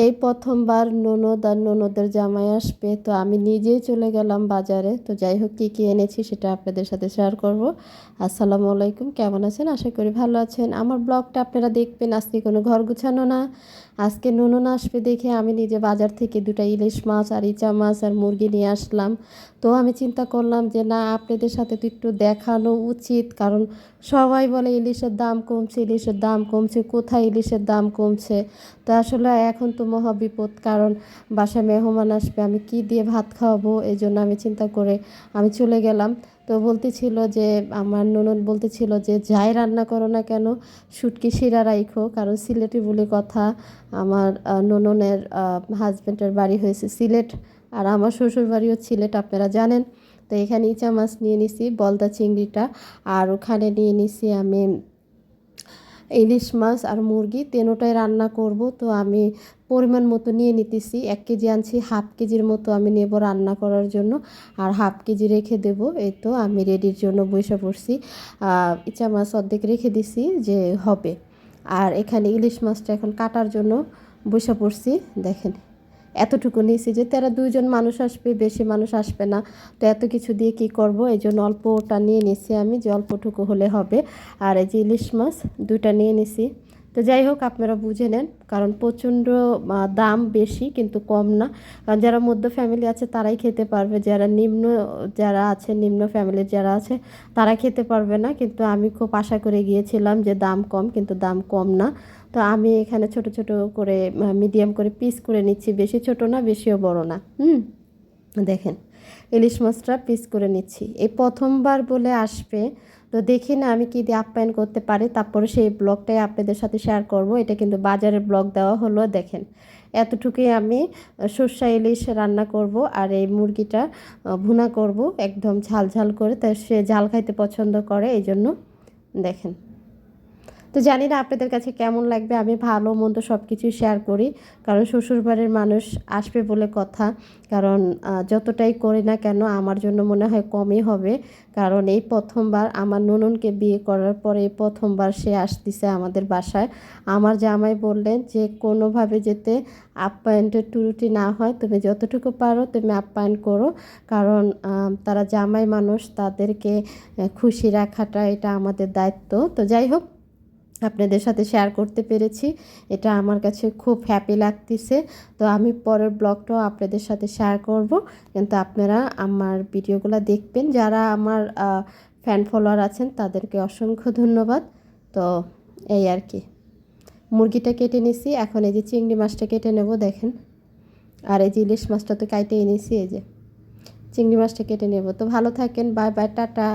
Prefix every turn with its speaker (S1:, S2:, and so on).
S1: এই প্রথমবার ননদ আর ননদের জামাই আসবে, তো আমি নিজেই চলে গেলাম বাজারে। তো যাই হোক, কী কী এনেছি সেটা আপনাদের সাথে শেয়ার করব। আসসালামু আলাইকুম, কেমন আছেন? আশা করি ভালো আছেন। আমার ব্লগটা আপনারা দেখবেন, আজকে কোনো ঘর গুছানো না। আজকে ননন আসবে দেখে আমি নিজে বাজার থেকে দুটা ইলিশ মাছ আর ইচা মাছ আর মুরগি নিয়ে আসলাম। তো আমি চিন্তা করলাম যে, না, আপনাদের সাথে তো একটু দেখানো উচিত, কারণ সবাই বলে ইলিশের দাম কমছে, ইলিশের দাম কমছে, কোথায় ইলিশের দাম কমছে? তো আসলে এখন তো মহা বিপদ কারণ বাসায় মেহমান আসবে, আমি কি দিয়ে ভাত খাওয়াবো? এই জন্য আমি চিন্তা করে আমি চলে গেলাম। তো বলতেছিল যে, আমার ননদ বলতেছিল যে, যাই রান্না করো না কেন শুটকি শিরা রাইখো। কারণ সিলেটি বলে কথা, আমার নননের হাজব্যান্ডের বাড়ি হয়েছে সিলেট, আর আমার শ্বশুর বাড়িও সিলেট, আপনারা জানেন। তো এখানে ইচা মাছ নিয়ে নিছি, বলদা চিংড়িটা, আর ওখানে নিয়ে নিছি আমি ইলিশ মাছ আর মুরগি, তেনোটাই রান্না করব। তো আমি পরিমাণ মতো নিয়ে নিতেছি। এক কেজি আনছি, হাফ কেজির মতো আমি নেব রান্না করার জন্য। আর হাফ কেজি রেখে দেব। এই তো আমি রেডির জন্য বসে পড়ছি। ইচ্ছা ইচা মাছ অর্ধেক রেখে দিছি যে হবে। আর এখানে ইলিশ মাছটা এখন কাটার জন্য বসে পড়ছি। দেখেন। এতটুকু নিয়েছি যে তারা দুইজন মানুষ আসবে, বেশি মানুষ আসবে না। তো এত কিছু দিয়ে কি করব? এই জন্য অল্পটা নিয়ে নিছি আমি যে অল্পটুকু হলে হবে। আর এই যে ইলিশ মাছ, দুইটা নিয়ে নিছি তো যাই হোক, আপনারা বুঝে নেন, কারণ প্রচণ্ড দাম বেশি, কিন্তু কম না। কারণ যারা মধ্য ফ্যামিলি আছে, তারাই খেতে পারবে। যারা নিম্ন, যারা আছে, নিম্ন ফ্যামিলির যারা আছে, তারা খেতে পারবে না। কিন্তু আমি খুব আশা করে গিয়েছিলাম যে দাম কম, কিন্তু দাম কম না। তো আমি এখানে ছোট ছোট করে মিডিয়াম করে পিস করে নিচ্ছি। বেশি ছোট না, বেশিও বড় না। হুম? দেখেন, ইলিশ মাছটা পিস করে নিচ্ছি। এই প্রথমবার বলে আসবে, তো দেখি না আমি কি দিয়ে আপ্যায়ন করতে পারি। তারপরে সেই ব্লগটাই আপনাদের সাথে শেয়ার করব। এটা কিন্তু বাজারের ব্লগ দেওয়া হলো, দেখেন। এতটুকুই আমি সর্ষা ইলিশ রান্না করব আর এই মুরগিটা ভুনা করব, একদম ঝাল ঝাল করে। তা সে ঝাল খাইতে পছন্দ করে এই জন্য দেখেন। তো জানি না আপনাদের কাছে কেমন লাগবে, আমি ভালো মন্দ সব কিছুই শেয়ার করি। কারণ শ্বশুরবাড়ির মানুষ আসবে বলে কথা। কারণ যতটাই করি না কেন, আমার জন্য মনে হয় কমই হবে। কারণ এই প্রথমবার আমার নননকে বিয়ে করার পরে প্রথমবার সে আসতেছে আমাদের বাসায়। আমার জামাই বললেন যে, কোনোভাবে যেতে আপ্যায়নটা টুরুটি না হয়। তুমি যতটুকু পারো, তুমি আপ্যায়ন করো। কারণ তারা জামাই মানুষ, তাদেরকে খুশি রাখাটা এটা আমাদের দায়িত্ব। তো যাই হোক আপনাদের সাথে শেয়ার করতে পেরেছি। এটা আমার কাছে খুব হ্যাপি লাগতেছে। তো আমি পরের ব্লগটাও আপনাদের সাথে শেয়ার করব। কিন্তু আপনারা আমার ভিডিওগুলো দেখবেন। যারা আমার ফ্যান ফলোয়ার আছেন, তাদেরকে অসংখ্য ধন্যবাদ। তো এই আর কি। মুরগিটা কেটে নিছি। এখন এই যে চিংড়ি মাছটা কেটে নেব, দেখেন। আর এই যে ইলিশ মাছটা তো কাইটে এনেছি এই যে। চিংড়ি মাছটা কেটে নেব। তো ভালো থাকেন। Bye bye, tata.